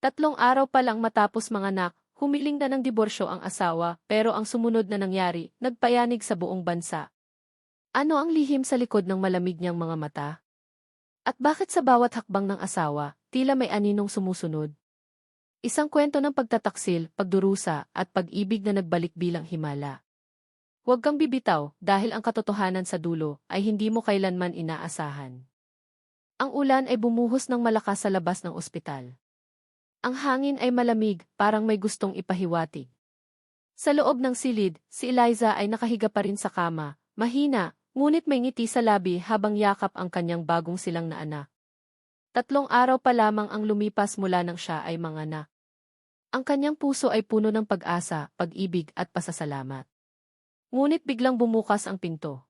Tatlong araw pa lang matapos manganak, humiling na ng diborsyo ang asawa pero ang sumunod na nangyari, nagpayanig sa buong bansa. Ano ang lihim sa likod ng malamig niyang mga mata? At bakit sa bawat hakbang ng asawa, tila may aninong sumusunod? Isang kwento ng pagtataksil, pagdurusa, at pag-ibig na nagbalik bilang himala. Huwag kang bibitaw dahil ang katotohanan sa dulo ay hindi mo kailanman inaasahan. Ang ulan ay bumuhos ng malakas sa labas ng ospital. Ang hangin ay malamig, parang may gustong ipahiwatig. Sa loob ng silid, si Eliza ay nakahiga pa rin sa kama, mahina, ngunit may ngiti sa labi habang yakap ang kanyang bagong silang na anak. Tatlong araw pa lamang ang lumipas mula nang siya ay manganak. Ang kanyang puso ay puno ng pag-asa, pag-ibig at pasasalamat. Ngunit biglang bumukas ang pinto.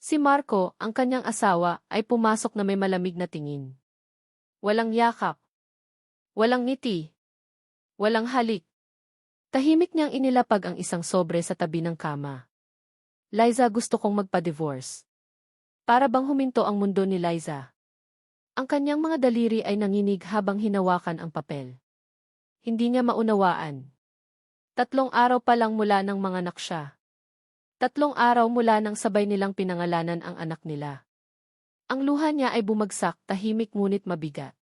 Si Marco, ang kanyang asawa, ay pumasok na may malamig na tingin. Walang yakap, Walang ngiti. Walang halik. Tahimik niyang inilapag ang isang sobre sa tabi ng kama. Liza gusto kong magpa-divorce. Para bang huminto ang mundo ni Liza. Ang kanyang mga daliri ay nanginig habang hinawakan ang papel. Hindi niya maunawaan. Tatlong araw pa lang mula nang manganak siya. Tatlong araw mula nang sabay nilang pinangalanan ang anak nila. Ang luha niya ay bumagsak, tahimik ngunit mabigat.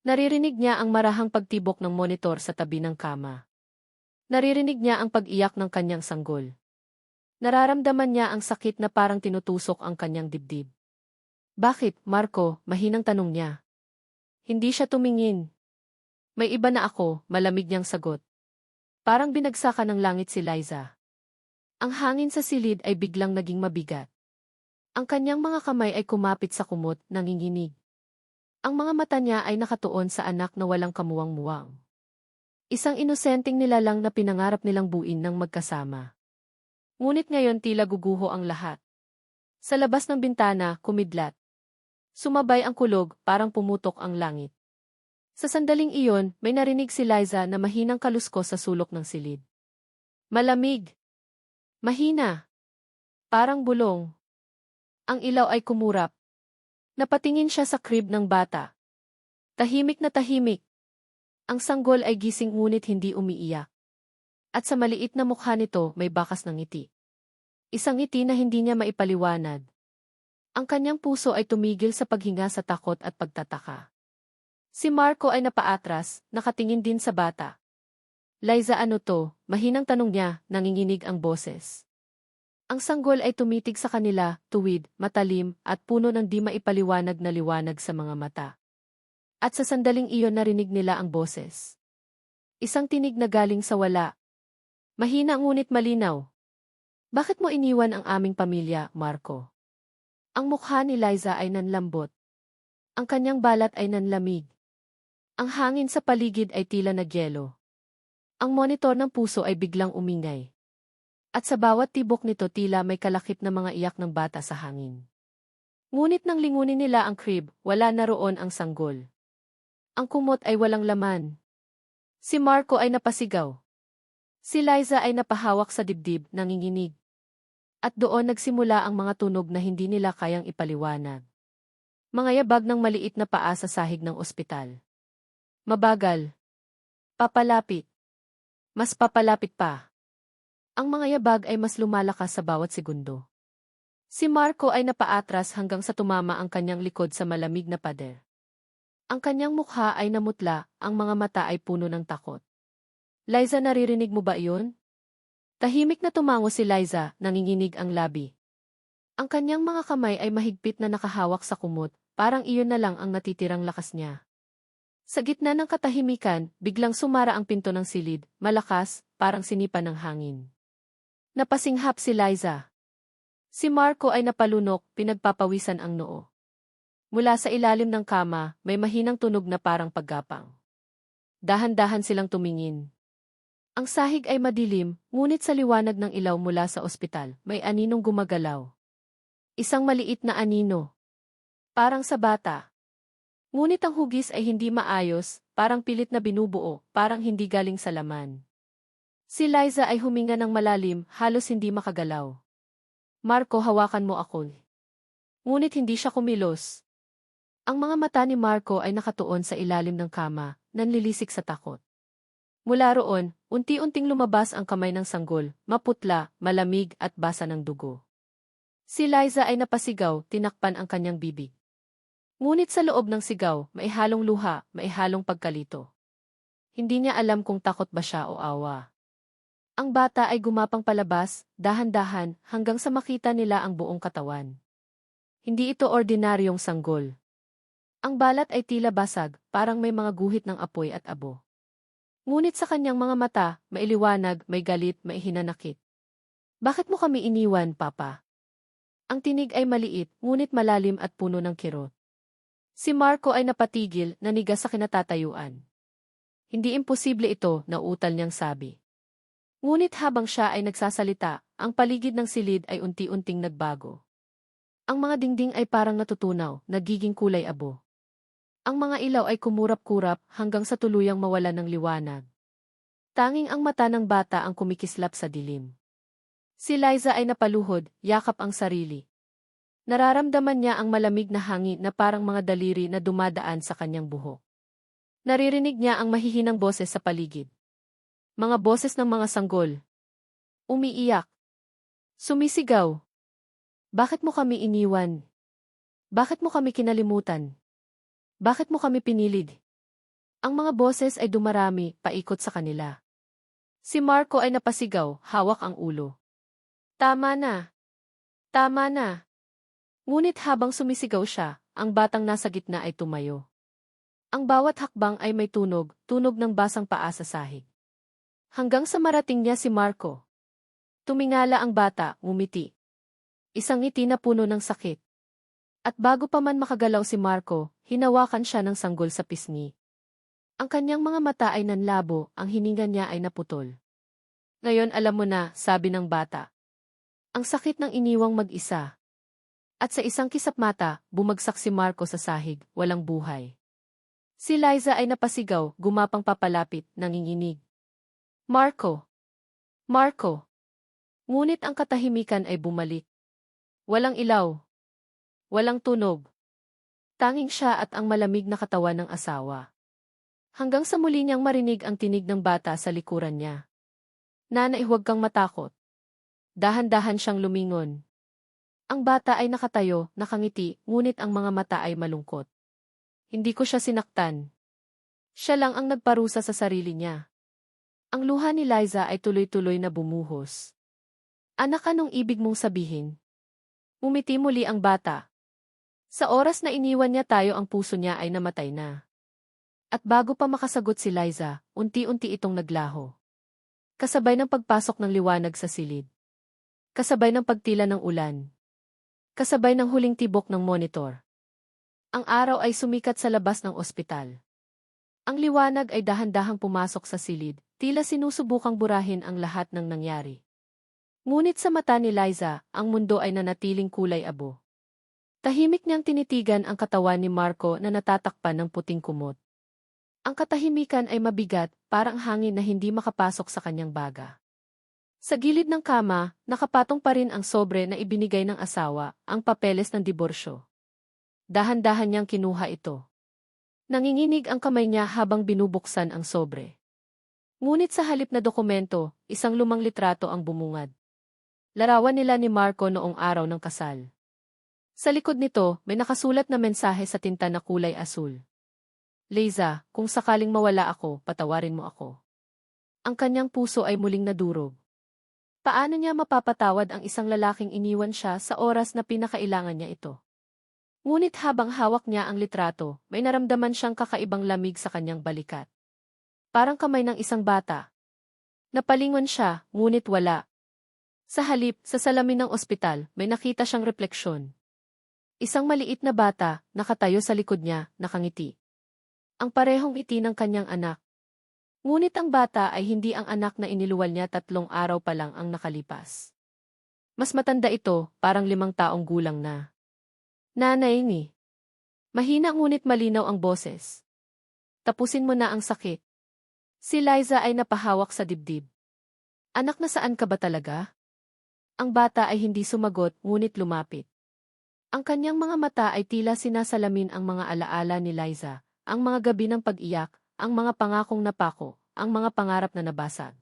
Naririnig niya ang marahang pagtibok ng monitor sa tabi ng kama. Naririnig niya ang pag-iyak ng kanyang sanggol. Nararamdaman niya ang sakit na parang tinutusok ang kanyang dibdib. Bakit, Marco, mahinang tanong niya. Hindi siya tumingin. May iba na ako, malamig niyang sagot. Parang binagsakan ng langit si Liza. Ang hangin sa silid ay biglang naging mabigat. Ang kanyang mga kamay ay kumapit sa kumot, nanginginig. Ang mga mata niya ay nakatuon sa anak na walang kamuwang-muwang. Isang inosenteng nilalang na pinangarap nilang buin ng magkasama. Ngunit ngayon tila guguho ang lahat. Sa labas ng bintana, kumidlat. Sumabay ang kulog, parang pumutok ang langit. Sa sandaling iyon, may narinig si Liza na mahinang kalusko sa sulok ng silid. Malamig. Mahina. Parang bulong. Ang ilaw ay kumurap, Napatingin siya sa crib ng bata. Tahimik na tahimik. Ang sanggol ay gising ngunit hindi umiiyak. At sa maliit na mukha nito may bakas ng ngiti. Isang ngiti na hindi niya maipaliwanag. Ang kanyang puso ay tumigil sa paghinga sa takot at pagtataka. Si Marco ay napaatras, nakatingin din sa bata. Liza ano to, mahinang tanong niya, nanginginig ang boses. Ang sanggol ay tumitig sa kanila, tuwid, matalim, at puno ng di maipaliwanag na liwanag sa mga mata. At sa sandaling iyon narinig nila ang boses. Isang tinig na galing sa wala. Mahina ngunit malinaw. Bakit mo iniwan ang aming pamilya, Marco? Ang mukha ni Liza ay nanlambot. Ang kanyang balat ay nanlamig. Ang hangin sa paligid ay tila nagyelo. Ang monitor ng puso ay biglang umingay. At sa bawat tibok nito tila may kalakip na mga iyak ng bata sa hangin. Ngunit nang lingunin nila ang crib, wala na roon ang sanggol. Ang kumot ay walang laman. Si Marco ay napasigaw. Si Liza ay napahawak sa dibdib, nanginginig. At doon nagsimula ang mga tunog na hindi nila kayang ipaliwanag. Mga yabag ng maliit na paa sa sahig ng ospital. Mabagal. Papalapit. Mas papalapit pa. Ang mga yabag ay mas lumalakas sa bawat segundo. Si Marco ay napaatras hanggang sa tumama ang kanyang likod sa malamig na pader. Ang kanyang mukha ay namutla, ang mga mata ay puno ng takot. Liza naririnig mo ba iyon? Tahimik na tumango si Liza, nanginginig ang labi. Ang kanyang mga kamay ay mahigpit na nakahawak sa kumot, parang iyon na lang ang natitirang lakas niya. Sa gitna ng katahimikan, biglang sumara ang pinto ng silid, malakas, parang sinipa ng hangin. Napasinghap si Liza. Si Marco ay napalunok, pinagpapawisan ang noo. Mula sa ilalim ng kama, may mahinang tunog na parang paggapang. Dahan-dahan silang tumingin. Ang sahig ay madilim, ngunit sa liwanag ng ilaw mula sa ospital, may aninong gumagalaw. Isang maliit na anino. Parang sa bata. Ngunit ang hugis ay hindi maayos, parang pilit na binubuo, parang hindi galing sa laman. Si Liza ay huminga ng malalim, halos hindi makagalaw. Marco, hawakan mo ako. Ngunit hindi siya kumilos. Ang mga mata ni Marco ay nakatuon sa ilalim ng kama, nanlilisik sa takot. Mula roon, unti-unting lumabas ang kamay ng sanggol, maputla, malamig at basa ng dugo. Si Liza ay napasigaw, tinakpan ang kanyang bibig. Ngunit sa loob ng sigaw, may halong luha, may halong pagkalito. Hindi niya alam kung takot ba siya o awa. Ang bata ay gumapang palabas, dahan-dahan, hanggang sa makita nila ang buong katawan. Hindi ito ordinaryong sanggol. Ang balat ay tila basag, parang may mga guhit ng apoy at abo. Ngunit sa kanyang mga mata, may liwanag, may galit, may hinanakit. Bakit mo kami iniwan, Papa? Ang tinig ay maliit, ngunit malalim at puno ng kirot. Si Marco ay napatigil, naniga sa kinatatayuan. Hindi imposible ito, nautal niyang sabi. Ngunit habang siya ay nagsasalita, ang paligid ng silid ay unti-unting nagbago. Ang mga dingding ay parang natutunaw, nagiging kulay abo. Ang mga ilaw ay kumurap-kurap hanggang sa tuluyang mawala ng liwanag. Tanging ang mata ng bata ang kumikislap sa dilim. Si Liza ay napaluhod, yakap ang sarili. Nararamdaman niya ang malamig na hangin na parang mga daliri na dumadaan sa kanyang buhok. Naririnig niya ang mahihinang boses sa paligid. Mga boses ng mga sanggol. Umiiyak. Sumisigaw. Bakit mo kami iniwan? Bakit mo kami kinalimutan? Bakit mo kami pinilid? Ang mga boses ay dumarami, paikot sa kanila. Si Marco ay napasigaw, hawak ang ulo. Tama na. Tama na. Ngunit habang sumisigaw siya, ang batang nasa gitna ay tumayo. Ang bawat hakbang ay may tunog, tunog ng basang paa sa sahig. Hanggang sa marating niya si Marco. Tumingala ang bata, ngumiti. Isang ngiti na puno ng sakit. At bago pa man makagalaw si Marco, hinawakan siya ng sanggol sa pisngi. Ang kanyang mga mata ay nanlabo, ang hininga niya ay naputol. Ngayon alam mo na, sabi ng bata. Ang sakit ng iniwang mag-isa, at sa isang kisap mata, bumagsak si Marco sa sahig, walang buhay. Si Liza ay napasigaw, gumapang papalapit, nanginginig. Marco! Marco! Ngunit ang katahimikan ay bumalik. Walang ilaw. Walang tunog. Tanging siya at ang malamig na katawan ng asawa. Hanggang sa muli niyang marinig ang tinig ng bata sa likuran niya. Nanay huwag kang matakot. Dahan-dahan siyang lumingon. Ang bata ay nakatayo, nakangiti, ngunit ang mga mata ay malungkot. Hindi ko siya sinaktan. Siya lang ang nagparusa sa sarili niya. Ang luha ni Liza ay tuloy-tuloy na bumuhos. Anak anong ibig mong sabihin? Umiti muli ang bata. Sa oras na iniwan niya tayo ang puso niya ay namatay na. At bago pa makasagot si Liza, unti-unti itong naglaho. Kasabay ng pagpasok ng liwanag sa silid. Kasabay ng pagtila ng ulan kasabay ng huling tibok ng monitor. Ang araw ay sumikat sa labas ng ospital. Ang liwanag ay dahan-dahang pumasok sa silid, tila sinusubukang burahin ang lahat ng nangyari. Ngunit sa mata ni Liza, ang mundo ay nanatiling kulay abo. Tahimik niyang tinitigan ang katawan ni Marco na natatakpan ng puting kumot. Ang katahimikan ay mabigat, parang hangin na hindi makapasok sa kanyang baga. Sa gilid ng kama, nakapatong pa rin ang sobre na ibinigay ng asawa, ang papeles ng diborsyo. Dahan-dahan niyang kinuha ito. Nanginginig ang kamay niya habang binubuksan ang sobre. Ngunit sa halip na dokumento, isang lumang litrato ang bumungad. Larawan nila ni Marco noong araw ng kasal. Sa likod nito, may nakasulat na mensahe sa tinta na kulay asul. Liza, kung sakaling mawala ako, patawarin mo ako. Ang kanyang puso ay muling nadurog. Paano niya mapapatawad ang isang lalaking iniwan siya sa oras na pinakailangan niya ito? Ngunit habang hawak niya ang litrato, may naramdaman siyang kakaibang lamig sa kanyang balikat. Parang kamay ng isang bata. Napalingon siya, ngunit wala. Sa halip, sa salamin ng ospital, may nakita siyang refleksyon. Isang maliit na bata, nakatayo sa likod niya, nakangiti. Ang parehong iti ng kanyang anak. Ngunit ang bata ay hindi ang anak na iniluwal niya tatlong araw pa lang ang nakalipas. Mas matanda ito, parang limang taong gulang na. Nanay ni. Mahina ngunit malinaw ang boses. Tapusin mo na ang sakit. Si Liza ay napahawak sa dibdib. Anak na saan ka ba talaga? Ang bata ay hindi sumagot ngunit lumapit. Ang kanyang mga mata ay tila sinasalamin ang mga alaala ni Liza, ang mga gabi ng pag-iyak, ang mga pangakong napako, ang mga pangarap na nabasag.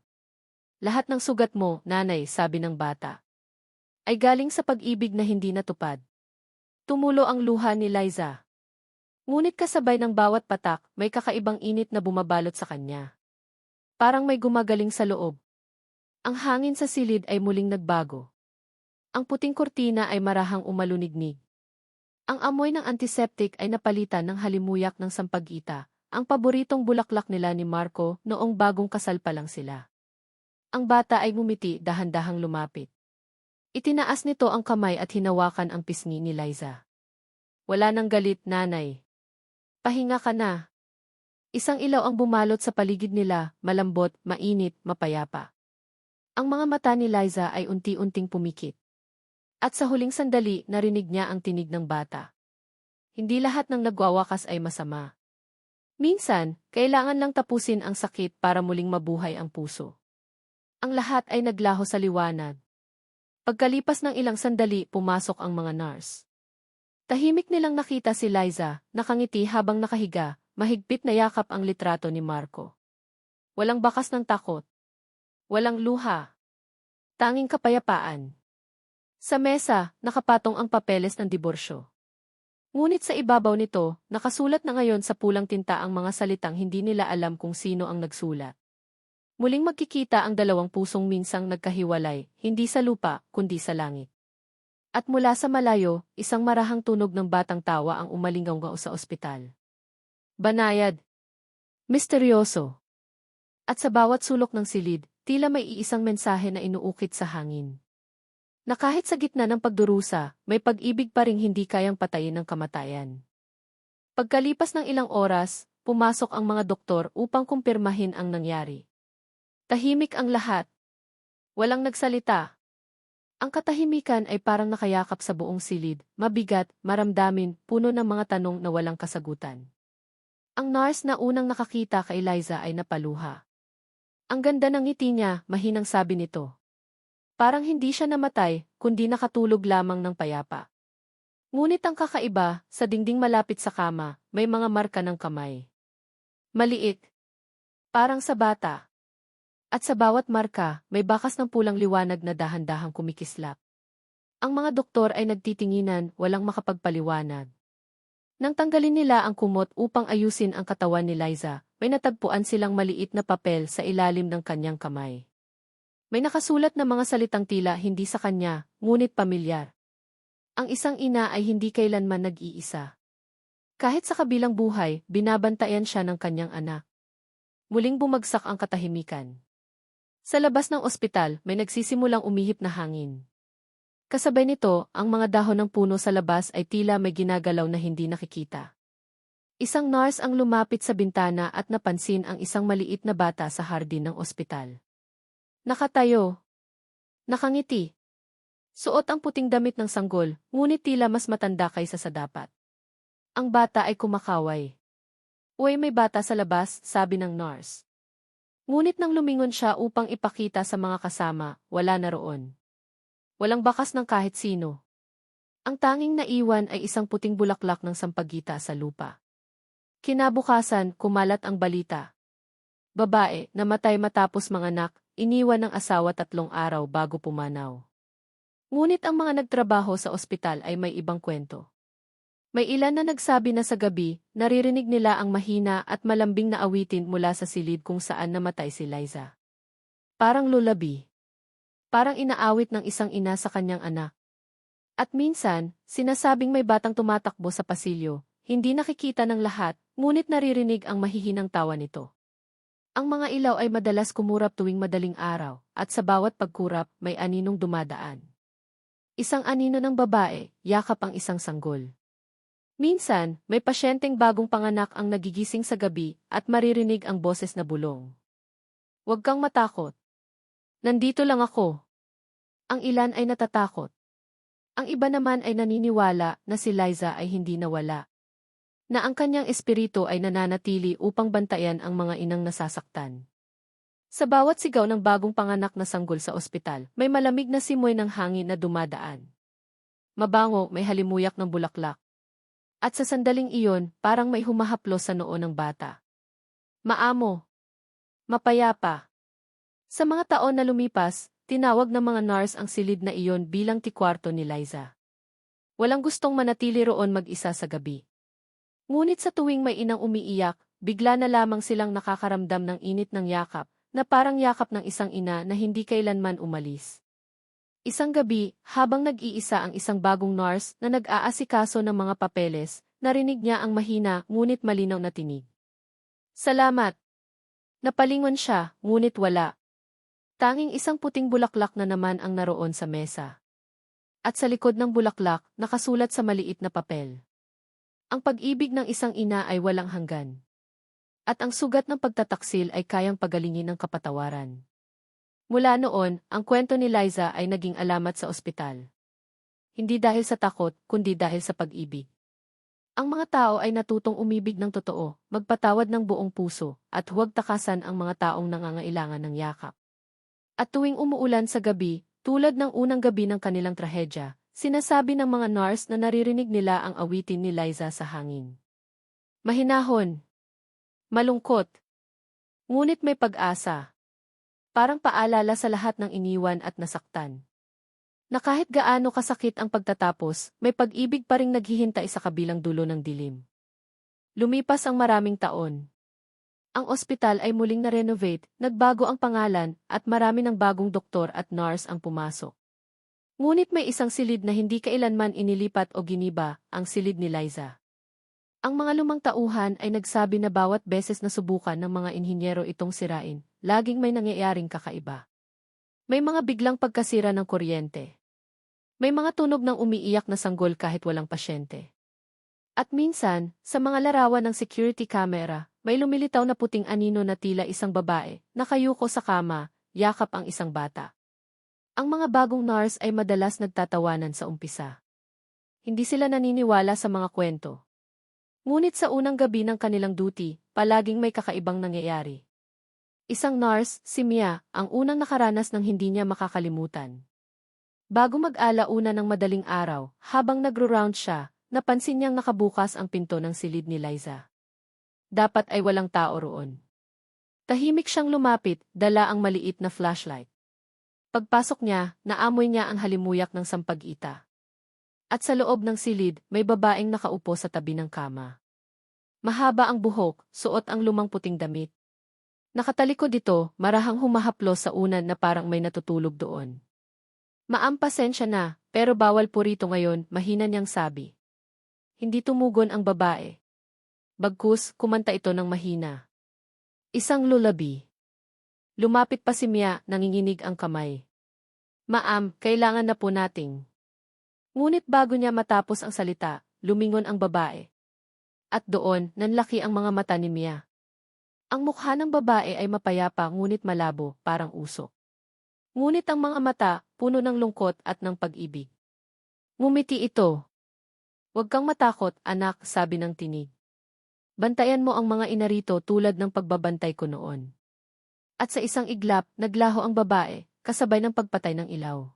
Lahat ng sugat mo, nanay, sabi ng bata, ay galing sa pag-ibig na hindi natupad. Tumulo ang luha ni Liza. Ngunit kasabay ng bawat patak, may kakaibang init na bumabalot sa kanya. Parang may gumagaling sa loob. Ang hangin sa silid ay muling nagbago. Ang puting kortina ay marahang umalunignig. Ang amoy ng antiseptic ay napalitan ng halimuyak ng sampagita, ang paboritong bulaklak nila ni Marco noong bagong kasal pa lang sila. Ang bata ay ngumiti dahan-dahang lumapit. Itinaas nito ang kamay at hinawakan ang pisngi ni Liza. Wala nang galit, nanay. Pahinga ka na. Isang ilaw ang bumalot sa paligid nila, malambot, mainit, mapayapa. Ang mga mata ni Liza ay unti-unting pumikit. At sa huling sandali, narinig niya ang tinig ng bata. Hindi lahat ng nagwawakas ay masama. Minsan, kailangan lang tapusin ang sakit para muling mabuhay ang puso. Ang lahat ay naglaho sa liwanag. Pagkalipas ng ilang sandali, pumasok ang mga nurse. Tahimik nilang nakita si Liza, nakangiti habang nakahiga, mahigpit na yakap ang litrato ni Marco. Walang bakas ng takot. Walang luha. Tanging kapayapaan. Sa mesa, nakapatong ang papeles ng diborsyo. Ngunit sa ibabaw nito, nakasulat na ngayon sa pulang tinta ang mga salitang hindi nila alam kung sino ang nagsulat. Muling magkikita ang dalawang pusong minsang nagkahiwalay, hindi sa lupa, kundi sa langit. At mula sa malayo, isang marahang tunog ng batang tawa ang umalingaw sa ospital. Banayad. Misteryoso. At sa bawat sulok ng silid, tila may iisang mensahe na inuukit sa hangin na kahit sa gitna ng pagdurusa, may pag-ibig pa ring hindi kayang patayin ng kamatayan. Pagkalipas ng ilang oras, pumasok ang mga doktor upang kumpirmahin ang nangyari. Tahimik ang lahat. Walang nagsalita. Ang katahimikan ay parang nakayakap sa buong silid, mabigat, maramdamin, puno ng mga tanong na walang kasagutan. Ang nurse na unang nakakita kay Eliza ay napaluha. Ang ganda ng ngiti niya, mahinang sabi nito. Parang hindi siya namatay, kundi nakatulog lamang ng payapa. Ngunit ang kakaiba, sa dingding malapit sa kama, may mga marka ng kamay. Maliit. Parang sa bata. At sa bawat marka, may bakas ng pulang liwanag na dahan-dahang kumikislap. Ang mga doktor ay nagtitinginan, walang makapagpaliwanag. Nang tanggalin nila ang kumot upang ayusin ang katawan ni Liza, may natagpuan silang maliit na papel sa ilalim ng kanyang kamay. May nakasulat na mga salitang tila hindi sa kanya, ngunit pamilyar. Ang isang ina ay hindi kailanman nag-iisa. Kahit sa kabilang buhay, binabantayan siya ng kanyang anak. Muling bumagsak ang katahimikan. Sa labas ng ospital, may nagsisimulang umihip na hangin. Kasabay nito, ang mga dahon ng puno sa labas ay tila may ginagalaw na hindi nakikita. Isang nurse ang lumapit sa bintana at napansin ang isang maliit na bata sa hardin ng ospital. Nakatayo. Nakangiti. Suot ang puting damit ng sanggol, ngunit tila mas matanda kaysa sa dapat. Ang bata ay kumakaway. Uy, may bata sa labas, sabi ng nurse. Ngunit nang lumingon siya upang ipakita sa mga kasama, wala na roon. Walang bakas ng kahit sino. Ang tanging naiwan ay isang puting bulaklak ng sampagita sa lupa. Kinabukasan, kumalat ang balita. Babae, namatay matapos manganak, iniwan ng asawa tatlong araw bago pumanaw. Ngunit ang mga nagtrabaho sa ospital ay may ibang kwento. May ilan na nagsabi na sa gabi, naririnig nila ang mahina at malambing na awitin mula sa silid kung saan namatay si Liza. Parang lulabi. Parang inaawit ng isang ina sa kanyang anak. At minsan, sinasabing may batang tumatakbo sa pasilyo, hindi nakikita ng lahat, ngunit naririnig ang mahihinang tawa nito. Ang mga ilaw ay madalas kumurap tuwing madaling araw, at sa bawat pagkurap may aninong dumadaan. Isang anino ng babae, yakap ang isang sanggol. Minsan, may pasyenteng bagong panganak ang nagigising sa gabi at maririnig ang boses na bulong. Huwag kang matakot. Nandito lang ako. Ang ilan ay natatakot. Ang iba naman ay naniniwala na si Liza ay hindi nawala na ang kanyang espiritu ay nananatili upang bantayan ang mga inang nasasaktan. Sa bawat sigaw ng bagong panganak na sanggol sa ospital, may malamig na simoy ng hangin na dumadaan. Mabango, may halimuyak ng bulaklak. At sa sandaling iyon, parang may humahaplo sa noo ng bata. Maamo. Mapayapa. Sa mga taon na lumipas, tinawag ng mga nurse ang silid na iyon bilang tikwarto ni Liza. Walang gustong manatili roon mag-isa sa gabi. Ngunit sa tuwing may inang umiiyak, bigla na lamang silang nakakaramdam ng init ng yakap, na parang yakap ng isang ina na hindi kailanman umalis. Isang gabi, habang nag-iisa ang isang bagong nurse na nag-aasikaso ng mga papeles, narinig niya ang mahina ngunit malinaw na tinig. Salamat! Napalingon siya, ngunit wala. Tanging isang puting bulaklak na naman ang naroon sa mesa. At sa likod ng bulaklak, nakasulat sa maliit na papel. Ang pag-ibig ng isang ina ay walang hanggan. At ang sugat ng pagtataksil ay kayang pagalingin ng kapatawaran. Mula noon, ang kwento ni Liza ay naging alamat sa ospital. Hindi dahil sa takot, kundi dahil sa pag-ibig. Ang mga tao ay natutong umibig ng totoo, magpatawad ng buong puso, at huwag takasan ang mga taong nangangailangan ng yakap. At tuwing umuulan sa gabi, tulad ng unang gabi ng kanilang trahedya, sinasabi ng mga nurse na naririnig nila ang awitin ni Liza sa hangin. Mahinahon. Malungkot. Ngunit may pag-asa. Parang paalala sa lahat ng iniwan at nasaktan na kahit gaano kasakit ang pagtatapos, may pag-ibig pa ring naghihintay sa kabilang dulo ng dilim. Lumipas ang maraming taon. Ang ospital ay muling na-renovate, nagbago ang pangalan, at marami ng bagong doktor at nurse ang pumasok. Ngunit may isang silid na hindi kailanman inilipat o giniba, ang silid ni Liza. Ang mga lumang tauhan ay nagsabi na bawat beses na subukan ng mga inhinyero itong sirain, laging may nangyayaring kakaiba. May mga biglang pagkasira ng kuryente. May mga tunog ng umiiyak na sanggol kahit walang pasyente. At minsan, sa mga larawan ng security camera, may lumilitaw na puting anino na tila isang babae, nakayuko sa kama, yakap ang isang bata. Ang mga bagong nurse ay madalas nagtatawanan sa umpisa. Hindi sila naniniwala sa mga kwento. Ngunit sa unang gabi ng kanilang duty, palaging may kakaibang nangyayari. Isang nurse, si Mia, ang unang nakaranas ng hindi niya makakalimutan. Bago mag-alauna ng madaling araw, habang nagro-round siya, napansin niyang nakabukas ang pinto ng silid ni Liza. Dapat ay walang tao roon. Tahimik siyang lumapit, dala ang maliit na flashlight. Pagpasok niya, naamoy niya ang halimuyak ng sampag-ita. At sa loob ng silid, may babaeng nakaupo sa tabi ng kama. Mahaba ang buhok, suot ang lumang puting damit. Nakatalikod dito, marahang humahaplos sa unan na parang may natutulog doon. Maam pasensya na, pero bawal po rito ngayon, mahina niyang sabi. Hindi tumugon ang babae. Bagkus, kumanta ito ng mahina. Isang lulabi. Lumapit pa si Mia, nanginginig ang kamay. Maam, kailangan na po nating. Ngunit bago niya matapos ang salita, lumingon ang babae. At doon, nanlaki ang mga mata ni Mia. Ang mukha ng babae ay mapayapa ngunit malabo, parang usok. Ngunit ang mga mata, puno ng lungkot at ng pag-ibig. Ngumiti ito. Huwag kang matakot, anak, sabi ng tinig. Bantayan mo ang mga inarito tulad ng pagbabantay ko noon. At sa isang iglap, naglaho ang babae, kasabay ng pagpatay ng ilaw.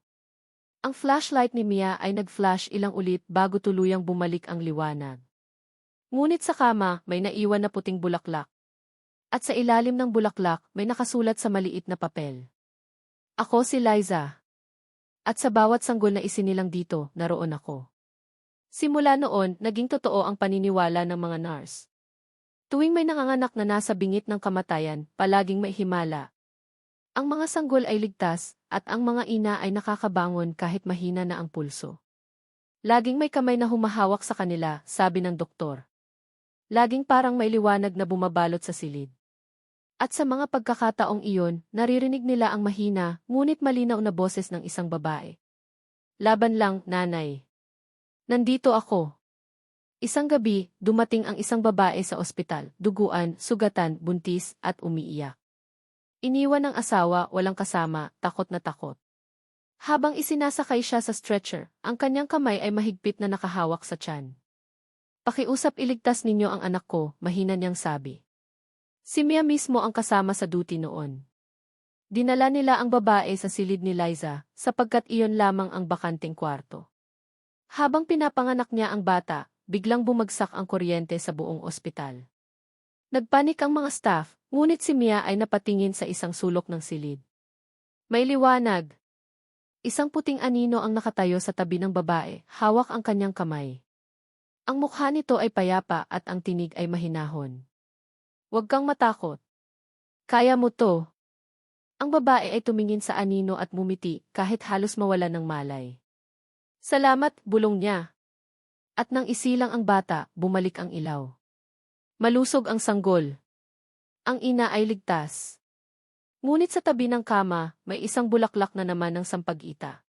Ang flashlight ni Mia ay nag-flash ilang ulit bago tuluyang bumalik ang liwanag. Ngunit sa kama, may naiwan na puting bulaklak. At sa ilalim ng bulaklak, may nakasulat sa maliit na papel. Ako si Liza. At sa bawat sanggol na isinilang dito, naroon ako. Simula noon, naging totoo ang paniniwala ng mga nurse. Tuwing may nanganganak na nasa bingit ng kamatayan, palaging may himala. Ang mga sanggol ay ligtas, at ang mga ina ay nakakabangon kahit mahina na ang pulso. Laging may kamay na humahawak sa kanila, sabi ng doktor. Laging parang may liwanag na bumabalot sa silid. At sa mga pagkakataong iyon, naririnig nila ang mahina, ngunit malinaw na boses ng isang babae. Laban lang, nanay. Nandito ako. Isang gabi, dumating ang isang babae sa ospital, duguan, sugatan, buntis, at umiiyak. Iniwan ng asawa, walang kasama, takot na takot. Habang isinasakay siya sa stretcher, ang kanyang kamay ay mahigpit na nakahawak sa tiyan. Pakiusap iligtas ninyo ang anak ko, mahina niyang sabi. Si Mia mismo ang kasama sa duty noon. Dinala nila ang babae sa silid ni Liza, sapagkat iyon lamang ang bakanting kwarto. Habang pinapanganak niya ang bata, biglang bumagsak ang kuryente sa buong ospital. Nagpanik ang mga staff, ngunit si Mia ay napatingin sa isang sulok ng silid. May liwanag. Isang puting anino ang nakatayo sa tabi ng babae, hawak ang kanyang kamay. Ang mukha nito ay payapa at ang tinig ay mahinahon. Huwag kang matakot. Kaya mo to. Ang babae ay tumingin sa anino at mumiti kahit halos mawala ng malay. Salamat, bulong niya. At nang isilang ang bata, bumalik ang ilaw. Malusog ang sanggol. Ang ina ay ligtas. Ngunit sa tabi ng kama, may isang bulaklak na naman ng sampag-ita.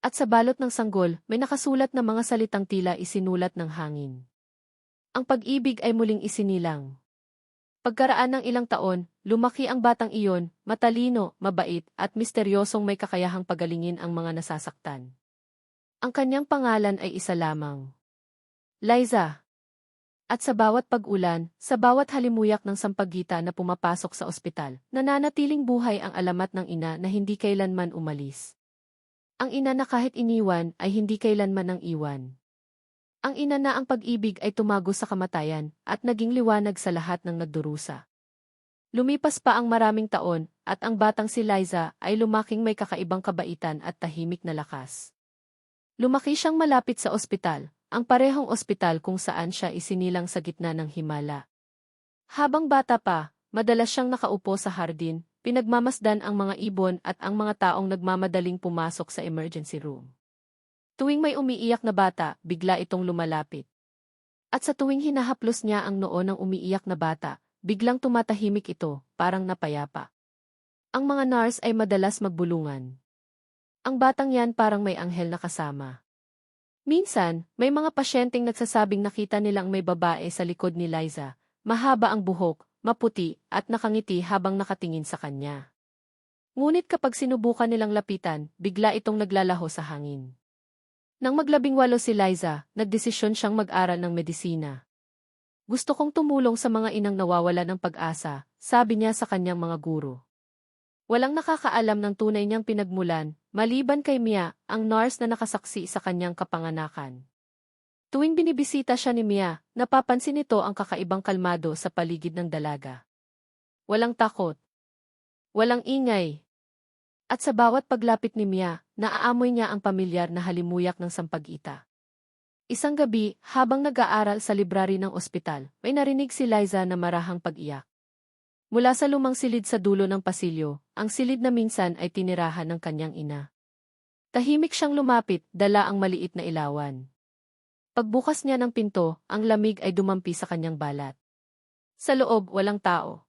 At sa balot ng sanggol, may nakasulat na mga salitang tila isinulat ng hangin. Ang pag-ibig ay muling isinilang. Pagkaraan ng ilang taon, lumaki ang batang iyon, matalino, mabait, at misteryosong may kakayahang pagalingin ang mga nasasaktan. Ang kanyang pangalan ay isa lamang. Liza. At sa bawat pag-ulan, sa bawat halimuyak ng sampagita na pumapasok sa ospital, nananatiling buhay ang alamat ng ina na hindi kailanman umalis. Ang ina na kahit iniwan ay hindi kailanman ang iwan. Ang ina na ang pag-ibig ay tumago sa kamatayan at naging liwanag sa lahat ng nagdurusa. Lumipas pa ang maraming taon at ang batang si Liza ay lumaking may kakaibang kabaitan at tahimik na lakas. Lumaki siyang malapit sa ospital, ang parehong ospital kung saan siya isinilang sa gitna ng himala. Habang bata pa, madalas siyang nakaupo sa hardin, pinagmamasdan ang mga ibon at ang mga taong nagmamadaling pumasok sa emergency room. Tuwing may umiiyak na bata, bigla itong lumalapit. At sa tuwing hinahaplos niya ang noo ng umiiyak na bata, biglang tumatahimik ito, parang napayapa. Ang mga nurse ay madalas magbulungan. Ang batang yan parang may anghel na kasama. Minsan, may mga pasyenteng nagsasabing nakita nilang may babae sa likod ni Liza, mahaba ang buhok, maputi, at nakangiti habang nakatingin sa kanya. Ngunit kapag sinubukan nilang lapitan, bigla itong naglalaho sa hangin. Nang maglabing walo si Liza, nagdesisyon siyang mag-aral ng medisina. Gusto kong tumulong sa mga inang nawawala ng pag-asa, sabi niya sa kanyang mga guro. Walang nakakaalam ng tunay niyang pinagmulan, maliban kay Mia, ang nurse na nakasaksi sa kanyang kapanganakan. Tuwing binibisita siya ni Mia, napapansin nito ang kakaibang kalmado sa paligid ng dalaga. Walang takot. Walang ingay. At sa bawat paglapit ni Mia, naaamoy niya ang pamilyar na halimuyak ng sampagita. Isang gabi, habang nag-aaral sa library ng ospital, may narinig si Liza na marahang pag-iyak. Mula sa lumang silid sa dulo ng pasilyo, ang silid na minsan ay tinirahan ng kanyang ina. Tahimik siyang lumapit, dala ang maliit na ilawan. Pagbukas niya ng pinto, ang lamig ay dumampi sa kanyang balat. Sa loob, walang tao.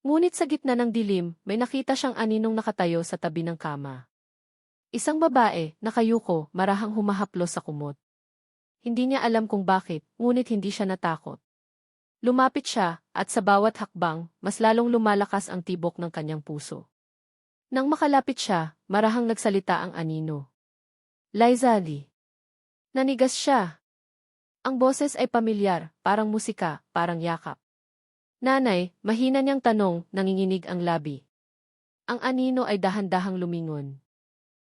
Ngunit sa gitna ng dilim, may nakita siyang aninong nakatayo sa tabi ng kama. Isang babae, nakayuko, marahang humahaplos sa kumot. Hindi niya alam kung bakit, ngunit hindi siya natakot. Lumapit siya, at sa bawat hakbang, mas lalong lumalakas ang tibok ng kanyang puso. Nang makalapit siya, marahang nagsalita ang anino. Liza Lee. Nanigas siya. Ang boses ay pamilyar, parang musika, parang yakap. Nanay, mahina niyang tanong, nanginginig ang labi. Ang anino ay dahan-dahang lumingon.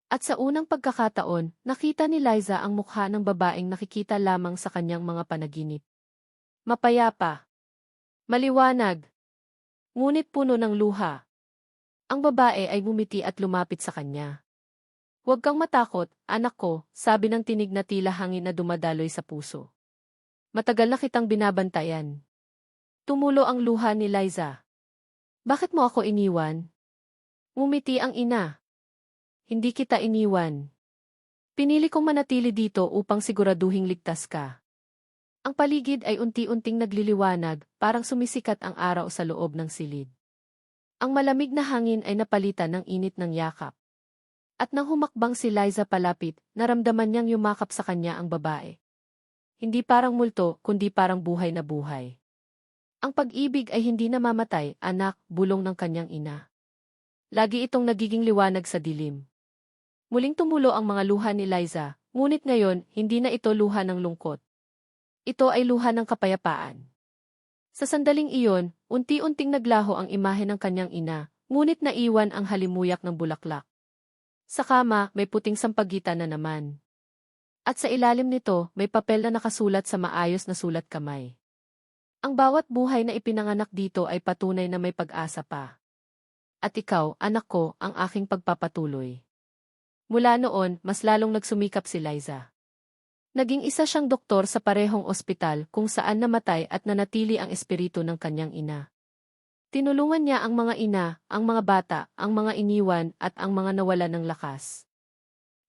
At sa unang pagkakataon, nakita ni Liza ang mukha ng babaeng nakikita lamang sa kanyang mga panaginip. Mapayapa. Maliwanag. Ngunit puno ng luha. Ang babae ay bumiti at lumapit sa kanya. Huwag kang matakot, anak ko, sabi ng tinig na tila hangin na dumadaloy sa puso. Matagal na kitang binabantayan. Tumulo ang luha ni Liza. Bakit mo ako iniwan? Ngumiti ang ina. Hindi kita iniwan. Pinili kong manatili dito upang siguraduhing ligtas ka. Ang paligid ay unti-unting nagliliwanag, parang sumisikat ang araw sa loob ng silid. Ang malamig na hangin ay napalitan ng init ng yakap. At nang humakbang si Liza palapit, naramdaman niyang yumakap sa kanya ang babae. Hindi parang multo, kundi parang buhay na buhay. Ang pag-ibig ay hindi namamatay, anak, bulong ng kanyang ina. Lagi itong nagiging liwanag sa dilim. Muling tumulo ang mga luha ni Liza, ngunit ngayon, hindi na ito luha ng lungkot. Ito ay luha ng kapayapaan. Sa sandaling iyon, unti-unting naglaho ang imahe ng kanyang ina, ngunit naiwan ang halimuyak ng bulaklak. Sa kama, may puting sampagitan na naman. At sa ilalim nito, may papel na nakasulat sa maayos na sulat kamay. Ang bawat buhay na ipinanganak dito ay patunay na may pag-asa pa. At ikaw, anak ko, ang aking pagpapatuloy. Mula noon, mas lalong nagsumikap si Liza. Naging isa siyang doktor sa parehong ospital kung saan namatay at nanatili ang espiritu ng kanyang ina. Tinulungan niya ang mga ina, ang mga bata, ang mga iniwan at ang mga nawala ng lakas.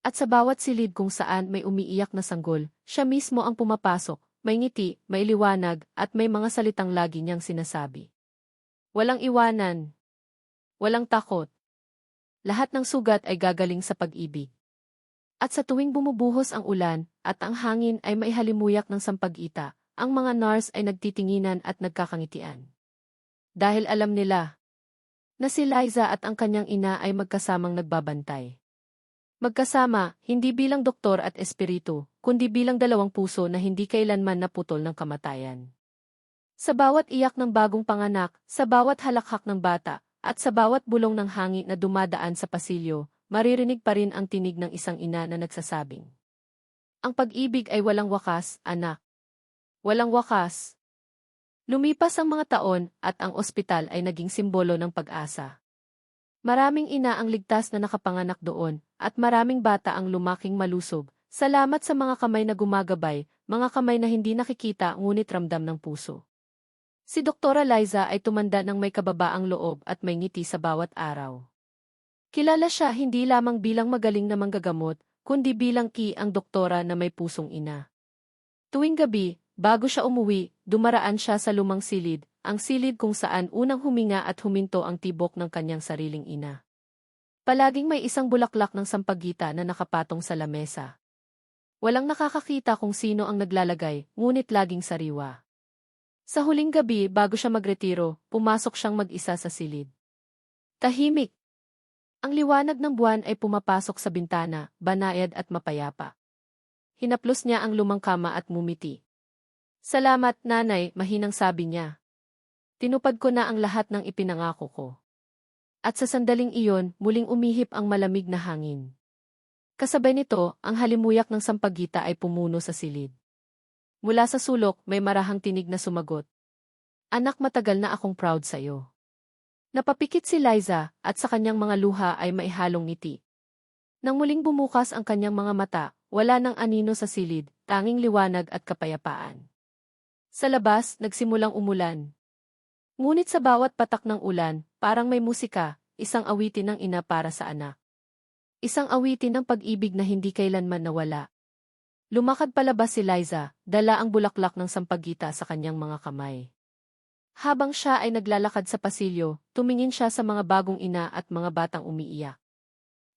At sa bawat silid kung saan may umiiyak na sanggol, siya mismo ang pumapasok, may ngiti, may liwanag, at may mga salitang lagi niyang sinasabi. Walang iwanan. Walang takot. Lahat ng sugat ay gagaling sa pag-ibig. At sa tuwing bumubuhos ang ulan, at ang hangin ay maihalimuyak ng sampag-ita, ang mga nurse ay nagtitinginan at nagkakangitian. Dahil alam nila na si Liza at ang kanyang ina ay magkasamang nagbabantay. Magkasama, hindi bilang doktor at espiritu, kundi bilang dalawang puso na hindi kailanman naputol ng kamatayan. Sa bawat iyak ng bagong panganak, sa bawat halakhak ng bata, at sa bawat bulong ng hangin na dumadaan sa pasilyo, maririnig pa rin ang tinig ng isang ina na nagsasabing. Ang pag-ibig ay walang wakas, anak. Walang wakas. Lumipas ang mga taon at ang ospital ay naging simbolo ng pag-asa. Maraming ina ang ligtas na nakapanganak doon, at maraming bata ang lumaking malusog, salamat sa mga kamay na gumagabay, mga kamay na hindi nakikita ngunit ramdam ng puso. Si Dr. Liza ay tumanda ng may kababaang loob at may ngiti sa bawat araw. Kilala siya hindi lamang bilang magaling na manggagamot, kundi bilang ki ang doktora na may pusong ina. Tuwing gabi, bago siya umuwi, dumaraan siya sa lumang silid, ang silid kung saan unang huminga at huminto ang tibok ng kanyang sariling ina. Palaging may isang bulaklak ng sampagita na nakapatong sa lamesa. Walang nakakakita kung sino ang naglalagay, ngunit laging sariwa. Sa huling gabi bago siya magretiro, pumasok siyang mag-isa sa silid. Tahimik. Ang liwanag ng buwan ay pumapasok sa bintana, banayad at mapayapa. Hinaplos niya ang lumang kama at mumiti. Salamat, nanay, mahinang sabi niya. Tinupad ko na ang lahat ng ipinangako ko. At sa sandaling iyon, muling umihip ang malamig na hangin. Kasabay nito, ang halimuyak ng sampagita ay pumuno sa silid. Mula sa sulok, may marahang tinig na sumagot. Anak matagal na akong proud sa iyo. Napapikit si Liza, at sa kanyang mga luha ay maihalong ngiti. Nang muling bumukas ang kanyang mga mata, wala nang anino sa silid, tanging liwanag at kapayapaan. Sa labas, nagsimulang umulan. Ngunit sa bawat patak ng ulan, parang may musika, isang awitin ng ina para sa anak. Isang awitin ng pag-ibig na hindi kailanman nawala. Lumakad palabas si Liza, dala ang bulaklak ng sampagita sa kanyang mga kamay. Habang siya ay naglalakad sa pasilyo, tumingin siya sa mga bagong ina at mga batang umiiyak.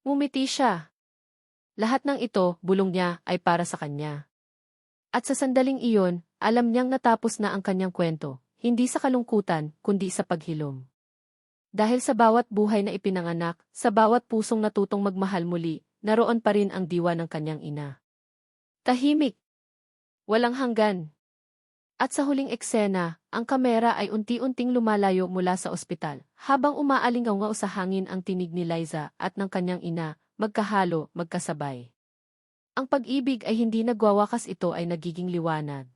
Ngumiti siya. Lahat ng ito, bulong niya, ay para sa kanya. At sa sandaling iyon, alam niyang natapos na ang kanyang kwento, hindi sa kalungkutan, kundi sa paghilom. Dahil sa bawat buhay na ipinanganak, sa bawat pusong natutong magmahal muli, naroon pa rin ang diwa ng kanyang ina. Tahimik. Walang hanggan. At sa huling eksena, ang kamera ay unti-unting lumalayo mula sa ospital, habang umaalingaw sa hangin ang tinig ni Liza at ng kanyang ina, magkahalo, magkasabay. Ang pag-ibig ay hindi nagwawakas ito ay nagiging liwanag.